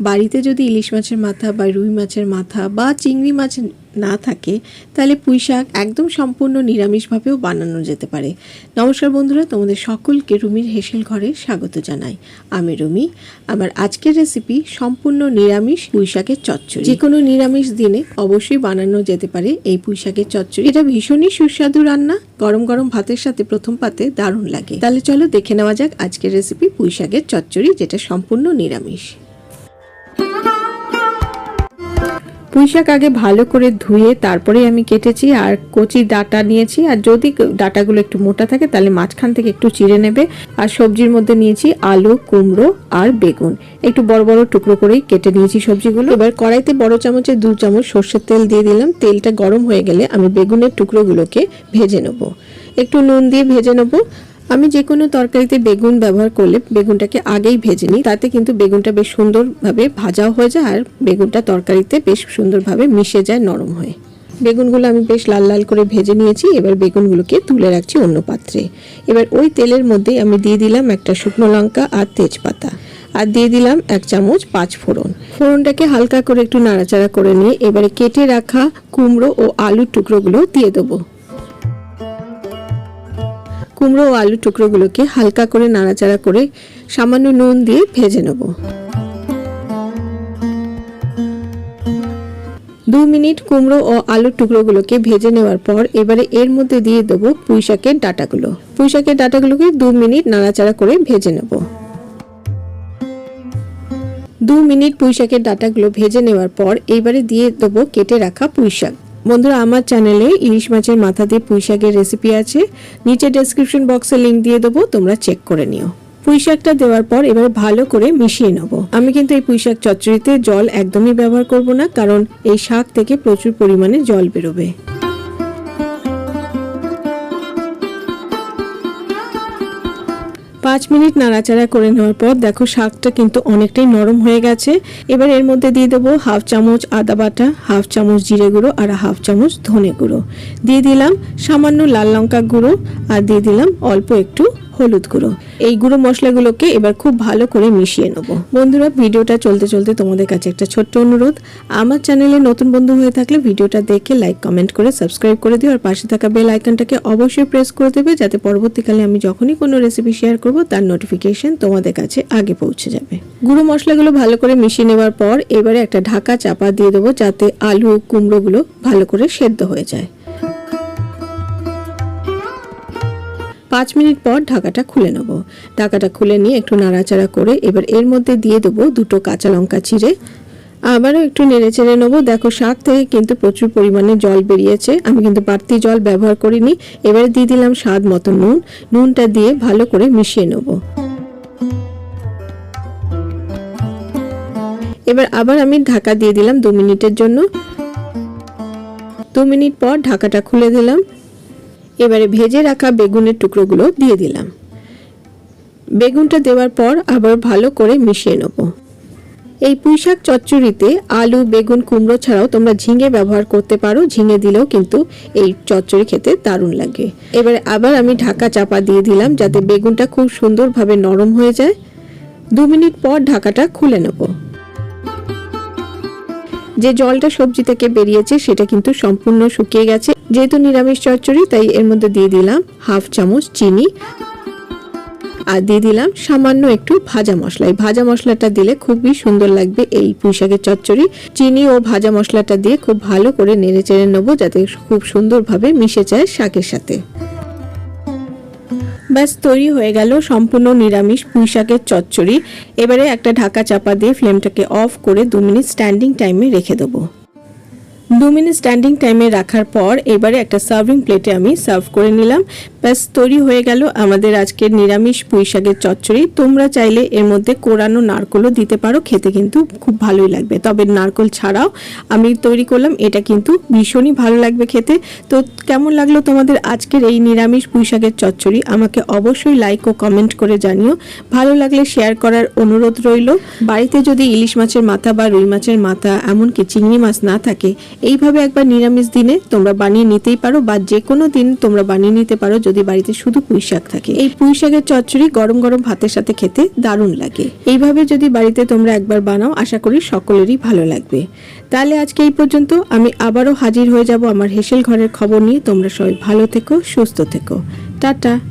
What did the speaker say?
বাড়িতে যদি ইলিশ মাছের মাথা বা রুই মাছের মাথা বা চিংড়ি মাছ না থাকে, তাহলে পুঁই শাক একদম সম্পূর্ণ নিরামিষভাবেও বানানো যেতে পারে। নমস্কার বন্ধুরা, তোমাদের সকলকে রুমির হেসেল ঘরে স্বাগত জানাই। আমি রুমি। আমার আজকের রেসিপি সম্পূর্ণ নিরামিষ পুঁই শাকের চচ্চড়ি। যে কোনো নিরামিষ দিনে অবশ্যই বানানো যেতে পারে এই পুঁই শাকের চচ্চড়ি। এটা ভীষণই সুস্বাদু রান্না। গরম গরম ভাতের সাথে প্রথম পাতে দারুণ লাগে। তাহলে চলো দেখে নেওয়া যাক আজকের রেসিপি পুঁই শাকের চচ্চড়ি, যেটা সম্পূর্ণ নিরামিষ। পুঁই শাক আগে ভালো করে ধুয়ে তারপরে আমি কেটেছি আর কচি ডাটা নিয়েছি। আর যদি ডাটাগুলো একটু মোটা থাকে, তাহলে মাঝখান থেকে একটু চিড়ে নেবে। আর সবজির মধ্যে নিয়েছি আলু, কুমড়ো আর বেগুন। একটু বড় বড় টুকরো করেই কেটে নিয়েছি সবজিগুলো। এবার কড়াইতে বড় চামচে দু চামচ সর্ষের তেল দিয়ে দিলাম। তেলটা গরম হয়ে গেলে আমি বেগুনের টুকরোগুলোকে ভেজে নেব। একটু নুন দিয়ে ভেজে নেব। আমি যে কোনো তরকারিতে বেগুন ব্যবহার করলে বেগুনটাকে আগেই ভেজে নিই। তাতে কিন্তু বেগুনটা বেশ সুন্দরভাবে ভাজাও হয়ে যায় আর বেগুনটা তরকারিতে বেশ সুন্দরভাবে মিশে যায়, নরম হয়ে। বেগুনগুলো আমি বেশ লাল লাল করে ভেজে নিয়েছি। এবার বেগুনগুলোকে তুলে রাখছি অন্য পাত্রে। এবার ওই তেলের মধ্যেই আমি দিয়ে দিলাম একটা শুকনো লঙ্কা আর তেজপাতা। আর দিয়ে দিলাম এক চামচ পাঁচ ফোড়ন। ফোড়নটাকে হালকা করে একটু নাড়াচাড়া করে নিয়ে এবারে কেটে রাখা কুমড়ো ও আলুর টুকরোগুলো দিয়ে দেবো। কুমড়ো ও আলু টুকরোগুলোকে হালকা করে নাড়াচাড়া করে সামান্য নুন দিয়ে ভেজে নেব। দু মিনিট কুমড়ো ও আলুর টুকরোগুলোকে ভেজে নেওয়ার পর এবারে এর মধ্যে দিয়ে দেবো পুঁইশাকের ডাটাগুলো। পুঁইশাকের ডাটাগুলোকে দু মিনিট নাড়াচাড়া করে ভেজে নেব। দু মিনিট পুঁইশাকের ডাটাগুলো ভেজে নেওয়ার পর এবারে দিয়ে দেবো কেটে রাখা পুঁই শাক। বন্ধুরা, আমার চ্যানেলে ইলিশ মাছের মাথা দিয়ে পুঁই শাকের রেসিপি আছে। নিচে ডেসক্রিপশন বক্সে লিঙ্ক দিয়ে দেবো, তোমরা চেক করে নিও। পুঁই শাকটা দেওয়ার পর এবার ভালো করে মিশিয়ে নেব। আমি কিন্তু এই পুঁই শাক চচ্চড়িতে জল একদমই ব্যবহার করব না, কারণ এই শাক থেকে প্রচুর পরিমাণে জল বেরোবে। পাঁচ মিনিট নাড়াচাড়া করে নেওয়ার পর দেখো শাকটা কিন্তু অনেকটাই নরম হয়ে গেছে। এবার এর মধ্যে দিয়ে দেবো হাফ চামচ আদা বাটা, হাফ চামচ জিরে গুঁড়ো আর হাফ চামচ ধনে গুঁড়ো। দিয়ে দিলাম সামান্য লাল লঙ্কা গুঁড়ো আর দিয়ে দিলাম অল্প একটু হলুদ গুঁড়ো। এই গুঁড়ো মশলাগুলোকে এবার খুব ভালো করে মিশিয়ে নেব। বন্ধুরা, ভিডিওটা চলতে চলতে তোমাদের কাছে একটা ছোট্ট অনুরোধ। আমার চ্যানেলে নতুন বন্ধু হয়ে থাকলে ভিডিওটা দেখে লাইক, কমেন্ট করে সাবস্ক্রাইব করে দিও। আর পাশে থাকা বেল আইকনটাকে অবশ্যই প্রেস করে দেবে যাতে পরবর্তীকালে আমি যখনই কোনো রেসিপি শেয়ার করব, তার নোটিফিকেশন তোমাদের কাছে আগে পৌঁছে যাবে। গুঁড়ো মশলাগুলো ভালো করে মিশিয়ে নেওয়ার পর এবারে একটা ঢাকা চাপা দিয়ে দেবো যাতে আলু, কুমড়োগুলো ভালো করে সেদ্ধ হয়ে যায়। পাঁচ মিনিট পর ঢাকাটা খুলে নেব। ঢাকাটা খুলে নিয়ে একটু নাড়াচাড়া করে এবার এর মধ্যে দিয়ে দেবো দুটো কাঁচা লঙ্কা চিড়ে। আবারও একটু নেড়ে চেড়ে নেব। দেখো শাক থেকে কিন্তু প্রচুর পরিমাণে জল বেরিয়েছে। আমি কিন্তু বাড়তি জল ব্যবহার করিনি। এবারে দিয়ে দিলাম স্বাদ মতো নুন। নুনটা দিয়ে ভালো করে মিশিয়ে নেব। এবার আবার আমি ঢাকা দিয়ে দিলাম দু মিনিটের জন্য। দু মিনিট পর ঢাকাটা খুলে দিলাম। এবারে ভেজে রাখা বেগুনের টুকরোগুলো দিয়ে দিলাম। বেগুনটা দেওয়ার পর আবার ভালো করে মিশিয়ে নেব। এই পুঁইশাক চচ্চড়িতে আলু, বেগুন, কুমড়ো ছাড়াও তোমরা ঝিঙে ব্যবহার করতে পারো। ঝিঙে দিলেও কিন্তু এই চচ্চড়ি খেতে দারুণ লাগে। এবারে আবার আমি ঢাকা চাপা দিয়ে দিলাম যাতে বেগুনটা খুব সুন্দরভাবে নরম হয়ে যায়। দু মিনিট পর ঢাকাটা খুলে নেব। যে জলটা সবজি থেকে বেরিয়েছে সেটা কিন্তু সম্পূর্ণ শুকিয়ে গেছে। যেহেতু নিরামিষ চচ্চড়ি, তাই এর মধ্যে দিয়ে দিলাম হাফ চামচ চিনি আর দিয়ে দিলাম সামান্য একটু ভাজা মশলা। এই ভাজা মশলাটা দিলে খুবই সুন্দর লাগবে এই পুঁইশাকের চচ্চড়ি। চিনি ও ভাজা মশলাটা দিয়ে খুব ভালো করে নেড়ে চেড়ে নেব যাতে খুব সুন্দরভাবে মিশে যায় শাকের সাথে। ব্যাস, তৈরি হয়ে গেল সম্পূর্ণ নিরামিষ পুঁইশাকের চচ্চড়ি। এবারে একটা ঢাকা চাপা দিয়ে ফ্লেমটাকে অফ করে দু মিনিট স্ট্যান্ডিং টাইমে রেখে দেবো। দু মিনিট স্ট্যান্ডিং টাইমে রাখার পর এবারে একটা সার্ভিং প্লেটে আমি সার্ভ করে নিলাম। ব্যাস, তৈরি হয়ে গেল আমাদের আজকের নিরামিষ পুঁই শাকের চচ্চড়ি। তোমরা চাইলে এর মধ্যে কোরানো নারকলও দিতে পারো, খেতে কিন্তু খুব ভালোই লাগবে। তবে নারকল ছাড়াও আমি তৈরি করলাম, এটা কিন্তু ভীষণই ভালো লাগবে খেতে। তো কেমন লাগল তোমাদের আজকের এই নিরামিষ পুঁই শাকের চচ্চড়ি? আমাকে অবশ্যই লাইক ও কমেন্ট করে জানিও। ভালো লাগলে শেয়ার করার অনুরোধ রইল। বাড়িতে যদি ইলিশ মাছের মাথা বা রুই মাছের মাথা, এমনকি চিংড়ি মাছ না থাকে এইভাবে একবার নিরামিষ দিনে তোমরা বানিয়ে নিতেই পারো বা যে কোনো দিন তোমরা বানিয়ে নিতে পারো যদি বাড়িতে শুধু পুঁই শাক থাকে। এই পুঁই শাকের চচ্চড়ি গরম গরম ভাতের সাথে খেতে দারুণ লাগে। এইভাবে যদি বাড়িতে তোমরা একবার বানাও, আশা করি সকলেরই ভালো লাগবে। তাহলে আজকে এই পর্যন্ত। আমি আবারও হাজির হয়ে যাব আমার হেসেল ঘরের খবর নিয়ে। তোমরা সবাই ভালো থেকো, সুস্থ থেকো। টাটা।